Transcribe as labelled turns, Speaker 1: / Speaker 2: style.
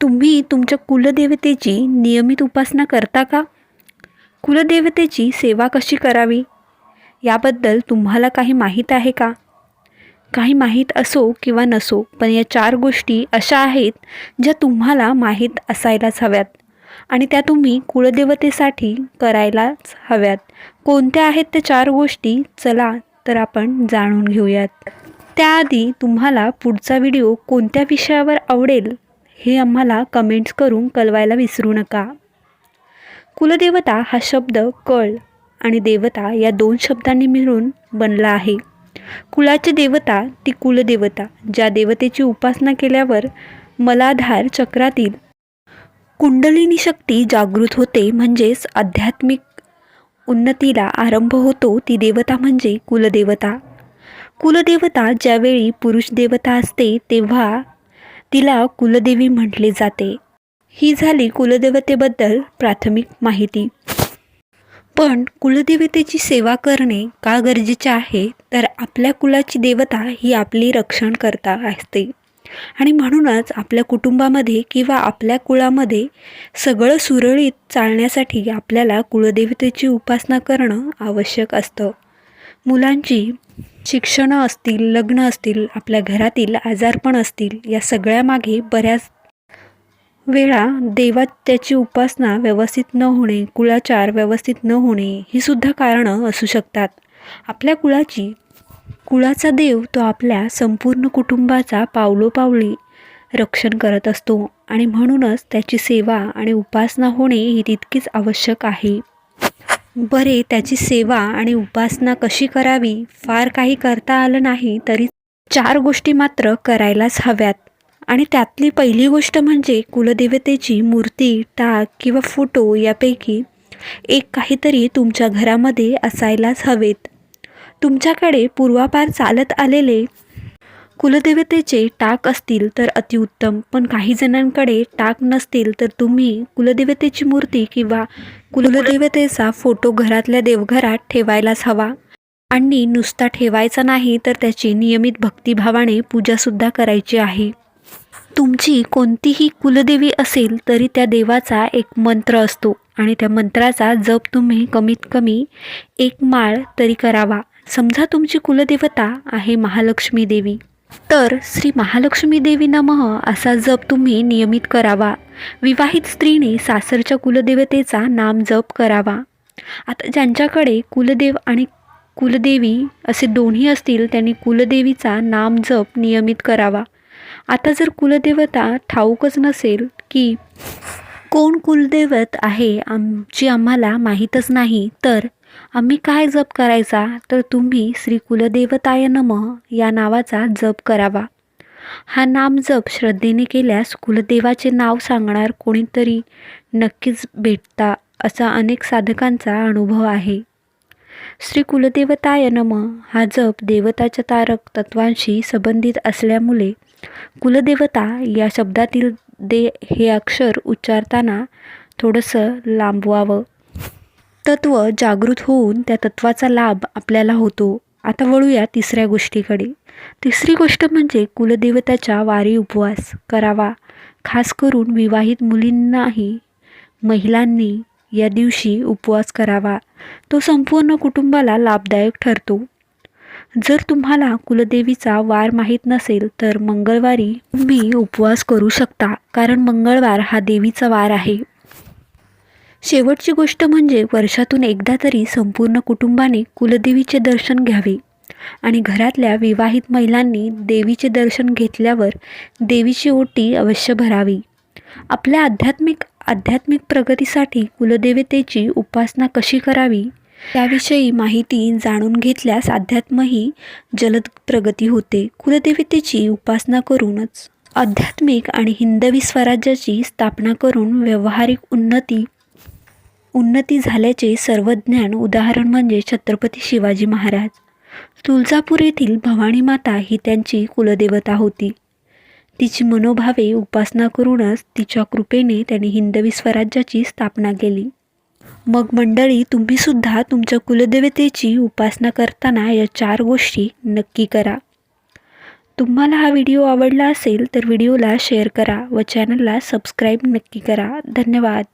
Speaker 1: तुम्ही तुमच्या कुलदेवतेची नियमित उपासना करता का? कुलदेवतेची सेवा कशी करावी? याबद्दल तुम्हाला काही माहीत आहे का? काही माहीत असो किंवा नसो पण या चार गोष्टी अशा आहेत ज्या तुम्हाला माहीत असायलाच हव्यात आणि त्या तुम्ही कुलदेवतेसाठी करायलाच हव्यात. कोणत्या आहेत त्या चार गोष्टी? चला तर आपण जाणून घेऊयात. त्याआधी तुम्हाला पुढचा व्हिडिओ कोणत्या विषयावर आवडेल? हे आम्हाला कमेंट्स करून कळवायला विसरू नका. कुलदेवता हा शब्द कळ आणि देवता या दोन शब्दांनी मिळून बनला आहे. कुळाची देवता ती कुलदेवता ज्या देवतेची उपासना केल्यावर मलाधार चक्रातील कुंडलिनी शक्ती जागृत होते म्हणजेच आध्यात्मिक उन्नतीला आरंभ होतो ती देवता म्हणजे कुलदेवता. कुलदेवता ज्यावेळी पुरुष देवता असते तेव्हा तिला कुलदेवी म्हटले जाते. ही झाली कुलदेवतेबद्दल प्राथमिक माहिती. पण कुलदेवतेची सेवा करणे का गरजेचे आहे? तर आपल्या कुलाची देवता ही आपली रक्षण करता असते. आणि म्हणूनच आपल्या कुटुंबामध्ये किंवा आपल्या कुळामध्ये सगळं सुरळीत चालण्यासाठी आपल्याला कुलदेवतेची उपासना करणं आवश्यक असतं. मुलांची शिक्षणं असतील लग्न असतील आपल्या घरातील आजारपण असतील या सगळ्यामागे बऱ्याच वेळा देवात त्याची उपासना व्यवस्थित न होणे कुळाचार व्यवस्थित न होणे ही सुद्धा कारणं असू शकतात. आपल्या कुळाची कुळाचा देव तो आपल्या संपूर्ण कुटुंबाचा पावलोपावली रक्षण करत असतो आणि म्हणूनच त्याची सेवा आणि उपासना होणे ही तितकीच आवश्यक आहे. बरे त्याची सेवा आणि उपासना कशी करावी? फार काही करता आलं नाही तरी चार गोष्टी मात्र करायलाच हव्यात. आणि त्यातली पहिली गोष्ट म्हणजे कुलदेवतेची मूर्ती टाक किंवा फोटो यापैकी एक काहीतरी तुमच्या घरामध्ये असायलाच हवेत. तुमच्याकडे पूर्वापार चालत आलेले कुलदेवतेचे टाक असतील तर अतिउत्तम पण काही जणांकडे टाक नसतील तर तुम्ही कुलदेवतेची मूर्ती किंवा कुलदेवतेचा फोटो घरातल्या देवघरात ठेवायलाच हवा. आणि नुसता ठेवायचा नाही तर त्याची नियमित भक्तिभावाने पूजासुद्धा करायची आहे. तुमची कोणतीही कुलदेवी असेल तरी त्या देवाचा एक मंत्र असतो आणि त्या मंत्राचा जप तुम्ही कमीत कमी एक माळ तरी करावा. समजा तुमची कुलदेवता आहे महालक्ष्मी देवी. तर श्री महालक्ष्मी देवी नमः असा जप तुम्ही नियमित करावा. विवाहित स्त्रीने सासरच्या कुलदेवतेचा नाम जप करावा. आता ज्यांच्याकडे कुलदेव आणि कुलदेवी असे दोन्ही असतील त्यांनी कुलदेवीचा नाम जप नियमित करावा. आता जर कुलदेवता ठाऊकच नसेल की कोण कुलदैवत आहे आमची आम्हाला माहीतच नाही तर आम्ही काय जप करायचा? तर तुम्ही श्री कुलदेवताय नम या नावाचा जप करावा. हा नाम जप श्रद्धेने केल्यास कुलदेवाचे नाव सांगणार कोणीतरी नक्कीच भेटता असा अनेक साधकांचा अनुभव आहे. श्री कुलदेवताय नम हा जप देवताच्या तारक तत्वांशी संबंधित असल्यामुळे कुलदेवता या शब्दातील दे हे अक्षर उच्चारताना थोडंसं लांबवावं. तत्व जागृत होऊन त्या तत्वाचा लाभ आपल्याला होतो. आता वळूया तिसऱ्या गोष्टीकडे. तिसरी गोष्ट म्हणजे कुलदेवताच्या वारी उपवास करावा. खास करून विवाहित मुलींनाही महिलांनी या दिवशी उपवास करावा. तो संपूर्ण कुटुंबाला लाभदायक ठरतो. जर तुम्हाला कुलदेवीचा वार माहीत नसेल तर मंगळवारी तुम्ही उपवास करू शकता कारण मंगळवार हा देवीचा वार आहे. शेवटची गोष्ट म्हणजे वर्षातून एकदा तरी संपूर्ण कुटुंबाने कुलदेवीचे दर्शन घ्यावे आणि घरातल्या विवाहित महिलांनी देवीचे दर्शन घेतल्यावर देवीची ओटी अवश्य भरावी. आपल्या आध्यात्मिक आध्यात्मिक प्रगतीसाठी कुलदेवतेची उपासना कशी करावी? त्याविषयी माहिती जाणून घेतल्यास अध्यात्मही जलद प्रगती होते. कुलदेवतेची उपासना करूनच आध्यात्मिक आणि हिंदवी स्वराज्याची स्थापना करून व्यावहारिक उन्नती उन्नती झाल्याचे सर्वज्ञान उदाहरण म्हणजे छत्रपती शिवाजी महाराज. तुळजापूर येथील भवानी माता ही त्यांची कुलदेवता होती. तिची मनोभावे उपासना करूनच तिच्या कृपेने त्यांनी हिंदवी स्वराज्याची स्थापना केली. मग मंडळी तुम्हीसुद्धा तुमच्या कुलदेवतेची उपासना करताना या चार गोष्टी नक्की करा. तुम्हाला हा व्हिडिओ आवडला असेल तर व्हिडिओला शेअर करा व चॅनलला सबस्क्राईब नक्की करा. धन्यवाद.